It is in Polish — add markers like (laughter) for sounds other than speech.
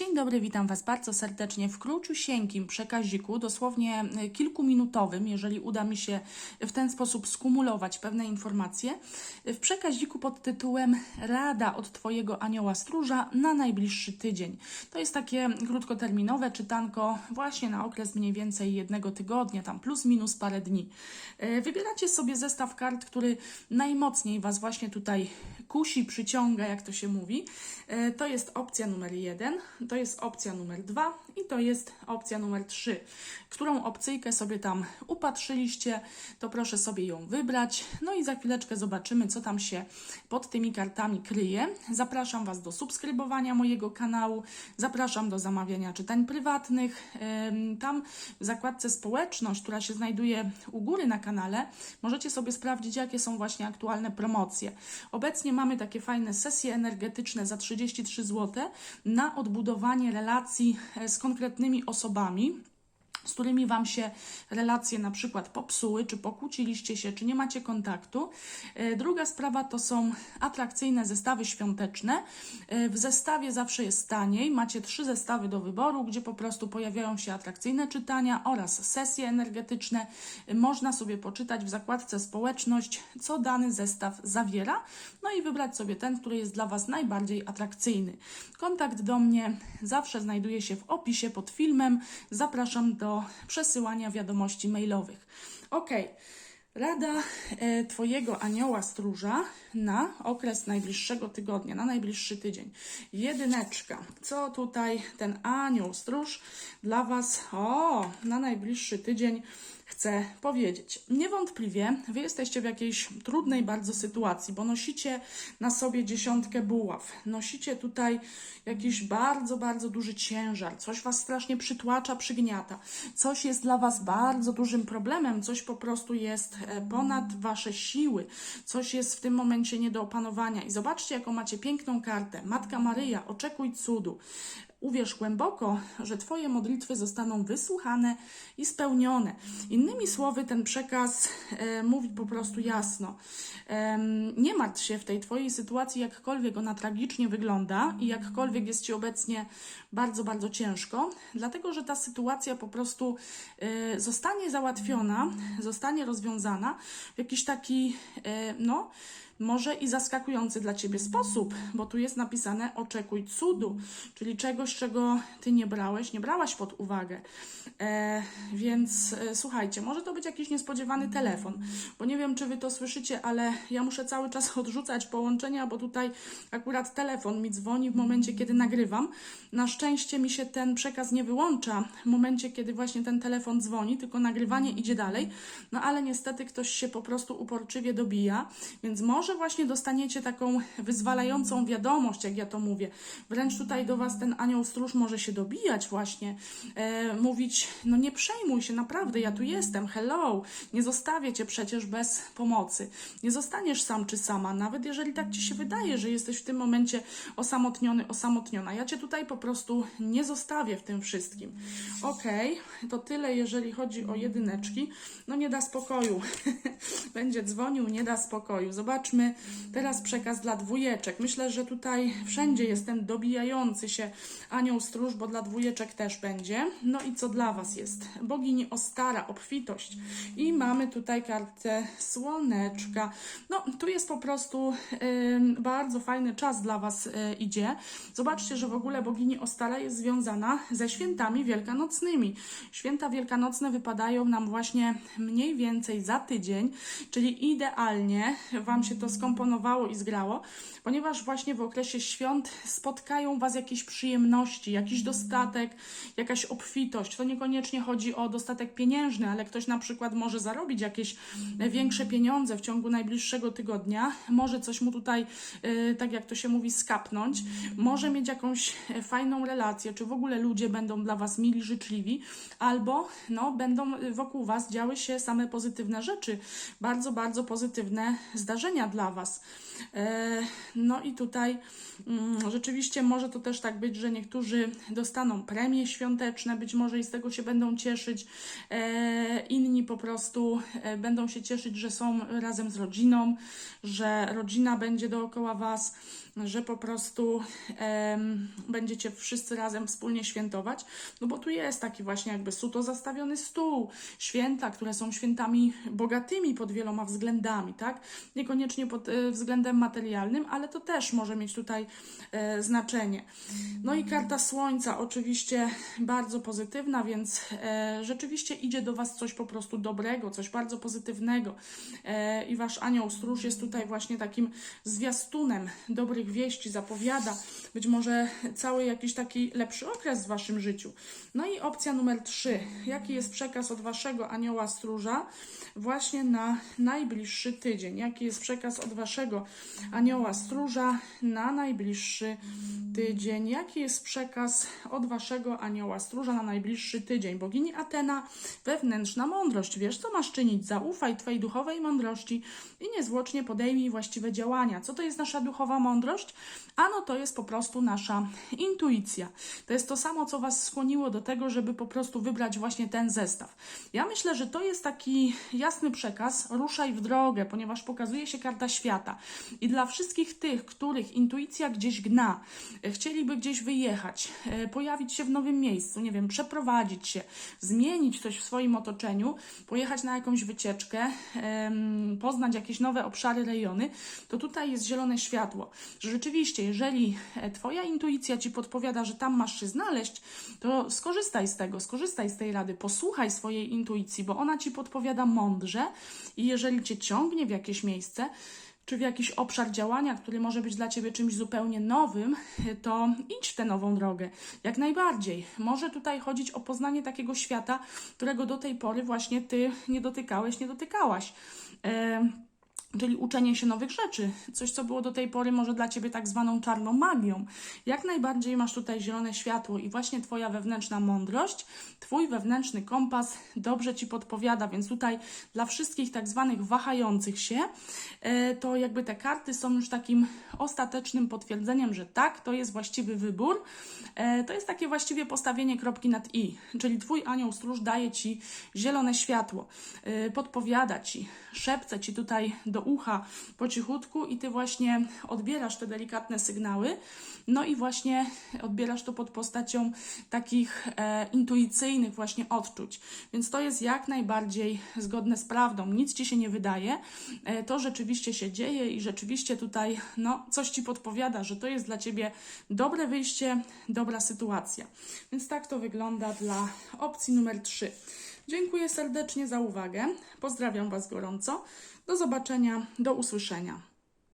Dzień dobry, witam Was bardzo serdecznie w króciusieńkim przekaziku, dosłownie e, kilkuminutowym, jeżeli uda mi się w ten sposób skumulować pewne informacje, w przekaziku pod tytułem Rada od Twojego anioła stróża na najbliższy tydzień. To jest takie krótkoterminowe czytanko właśnie na okres mniej więcej jednego tygodnia, tam plus minus parę dni. E, Wybieracie sobie zestaw kart, który najmocniej Was właśnie tutaj kusi, przyciąga, jak to się mówi. E, To jest opcja numer jeden, to jest opcja numer dwa i to jest opcja numer trzy. Którą opcyjkę sobie tam upatrzyliście, to proszę sobie ją wybrać. No i za chwileczkę zobaczymy, co tam się pod tymi kartami kryje. Zapraszam Was do subskrybowania mojego kanału, zapraszam do zamawiania czytań prywatnych. Tam w zakładce społeczność, która się znajduje u góry na kanale, możecie sobie sprawdzić, jakie są właśnie aktualne promocje. Obecnie mamy takie fajne sesje energetyczne za 33 zł na odbudowanie relacji e, z konkretnymi osobami z którymi Wam się relacje na przykład popsuły, czy pokłóciliście się, czy nie macie kontaktu. E, Druga sprawa to są atrakcyjne zestawy świąteczne. E, W zestawie zawsze jest taniej. Macie trzy zestawy do wyboru, gdzie po prostu pojawiają się atrakcyjne czytania oraz sesje energetyczne. E, Można sobie poczytać w zakładce społeczność, co dany zestaw zawiera, no i wybrać sobie ten, który jest dla Was najbardziej atrakcyjny. Kontakt do mnie zawsze znajduje się w opisie pod filmem. Zapraszam do przesyłania wiadomości mailowych. Ok. Rada e, Twojego anioła stróża na okres najbliższego tygodnia, na najbliższy tydzień. Jedyneczka. Co tutaj ten anioł stróż dla Was, o, na najbliższy tydzień chcę powiedzieć. Niewątpliwie Wy jesteście w jakiejś trudnej bardzo sytuacji, bo nosicie na sobie dziesiątkę buław. Nosicie tutaj jakiś bardzo, bardzo duży ciężar. Coś Was strasznie przytłacza, przygniata. Coś jest dla Was bardzo dużym problemem. Coś po prostu jest e, ponad Wasze siły. Coś jest w tym momencie nie do opanowania. I zobaczcie, jaką macie piękną kartę. Matka Maryja, oczekuj cudu. Uwierz głęboko, że Twoje modlitwy zostaną wysłuchane i spełnione. Innymi słowy, ten przekaz e, mówi po prostu jasno. Em, nie martw się w tej Twojej sytuacji, jakkolwiek ona tragicznie wygląda i jakkolwiek jest Ci obecnie bardzo, bardzo ciężko, dlatego że ta sytuacja po prostu e, zostanie załatwiona, zostanie rozwiązana w jakiś taki, e, no, może i zaskakujący dla Ciebie sposób, bo tu jest napisane oczekuj cudu, czyli czegoś, czego Ty nie brałeś, nie brałaś pod uwagę. E, więc e, słuchajcie, może to być jakiś niespodziewany telefon, bo nie wiem, czy Wy to słyszycie, ale ja muszę cały czas (laughs) odrzucać połączenia, bo tutaj akurat telefon mi dzwoni w momencie, kiedy nagrywam. Na szczęście mi się ten przekaz nie wyłącza w momencie, kiedy właśnie ten telefon dzwoni, tylko nagrywanie idzie dalej. No ale niestety ktoś się po prostu uporczywie dobija, więc może właśnie dostaniecie taką wyzwalającą wiadomość, jak ja to mówię. Wręcz tutaj do Was ten anioł stróż może się dobijać właśnie, e, mówić, no nie przejmuj się, naprawdę, ja tu jestem, hello, nie zostawię Cię przecież bez pomocy. Nie zostaniesz sam czy sama, nawet jeżeli tak Ci się wydaje, że jesteś w tym momencie osamotniony, osamotniona. Ja Cię tutaj po prostu nie zostawię w tym wszystkim. Okej, to tyle, jeżeli chodzi o jedyneczki. No nie da spokoju. (laughs) Będzie dzwonił, nie da spokoju. Zobaczmy teraz przekaz dla dwójeczek. Myślę, że tutaj wszędzie jest ten dobijający się anioł stróż, bo dla dwójeczek też będzie. No i co dla Was jest? Bogini Ostara, obfitość. I mamy tutaj kartę słoneczka. No, tu jest po prostu ym, bardzo fajny czas dla Was y, idzie. Zobaczcie, że w ogóle bogini Ostara jest związana ze świętami wielkanocnymi. Święta wielkanocne wypadają nam właśnie mniej więcej za tydzień, czyli idealnie Wam się to skomponowało i zgrało, ponieważ właśnie w okresie świąt spotkają Was jakieś przyjemności, jakiś dostatek, jakaś obfitość. To niekoniecznie chodzi o dostatek pieniężny, ale ktoś na przykład może zarobić jakieś większe pieniądze w ciągu najbliższego tygodnia, może coś mu tutaj, y, tak jak to się mówi, skapnąć, może mieć jakąś e, fajną relację, czy w ogóle ludzie będą dla Was mili, życzliwi, albo no, będą wokół Was działy się same pozytywne rzeczy, bardzo, bardzo pozytywne zdarzenia dla Was. E, No i tutaj mm, rzeczywiście może to też tak być, że niektórzy dostaną premie świąteczne, być może i z tego się będą cieszyć, e, inni po prostu e, będą się cieszyć, że są razem z rodziną, że rodzina będzie dookoła Was. Że po prostu będziecie wszyscy razem wspólnie świętować, no bo tu jest taki właśnie jakby suto zastawiony stół, święta, które są świętami bogatymi pod wieloma względami, tak? Niekoniecznie pod e, względem materialnym, ale to też może mieć tutaj e, znaczenie. No i karta słońca, oczywiście bardzo pozytywna, więc e, rzeczywiście idzie do Was coś po prostu dobrego, coś bardzo pozytywnego. I Wasz anioł stróż jest tutaj właśnie takim zwiastunem dobrych wieści, zapowiada być może cały jakiś taki lepszy okres w Waszym życiu. No i opcja numer trzy. Jaki jest przekaz od Waszego anioła stróża właśnie na najbliższy tydzień? Jaki jest przekaz od Waszego anioła stróża na najbliższy tydzień? Jaki jest przekaz od Waszego anioła stróża na najbliższy tydzień? Bogini Atena, wewnętrzna mądrość. Wiesz, co masz czynić? Zaufaj Twojej duchowej mądrości i niezwłocznie podejmij właściwe działania. Co to jest nasza duchowa mądrość? Ano to jest po prostu nasza intuicja. To jest to samo, co Was skłoniło do tego, żeby po prostu wybrać właśnie ten zestaw. Ja myślę, że to jest taki jasny przekaz, ruszaj w drogę, ponieważ pokazuje się karta świata. I dla wszystkich tych, których intuicja gdzieś gna, e, chcieliby gdzieś wyjechać, e, pojawić się w nowym miejscu, nie wiem, przeprowadzić się, zmienić coś w swoim otoczeniu, pojechać na jakąś wycieczkę, poznać jakieś nowe obszary, rejony, to tutaj jest zielone światło. Że rzeczywiście, jeżeli e, Twoja intuicja Ci podpowiada, że tam masz się znaleźć, to skorzystaj z tego, skorzystaj z tej rady, posłuchaj swojej intuicji, bo ona Ci podpowiada mądrze i jeżeli Cię ciągnie w jakieś miejsce, czy w jakiś obszar działania, który może być dla Ciebie czymś zupełnie nowym, to idź w tę nową drogę. Jak najbardziej. Może tutaj chodzić o poznanie takiego świata, którego do tej pory właśnie Ty nie dotykałeś, nie dotykałaś. Em, Czyli uczenie się nowych rzeczy, coś co było do tej pory może dla ciebie tak zwaną czarną magią. Jak najbardziej masz tutaj zielone światło i właśnie twoja wewnętrzna mądrość, twój wewnętrzny kompas dobrze ci podpowiada, więc tutaj dla wszystkich tak zwanych wahających się, e, to jakby te karty są już takim ostatecznym potwierdzeniem, że tak, to jest właściwy wybór. E, To jest takie właściwie postawienie kropki nad i, czyli twój anioł stróż daje ci zielone światło, e, podpowiada ci, szepce ci tutaj do ucha po cichutku i ty właśnie odbierasz te delikatne sygnały, no i właśnie odbierasz to pod postacią takich e, intuicyjnych właśnie odczuć. Więc to jest jak najbardziej zgodne z prawdą. Nic ci się nie wydaje. E, to rzeczywiście się dzieje i rzeczywiście tutaj no, coś ci podpowiada, że to jest dla ciebie dobre wyjście, dobra sytuacja. Więc tak to wygląda dla opcji numer 3. Dziękuję serdecznie za uwagę. Pozdrawiam Was gorąco. Do zobaczenia, do usłyszenia.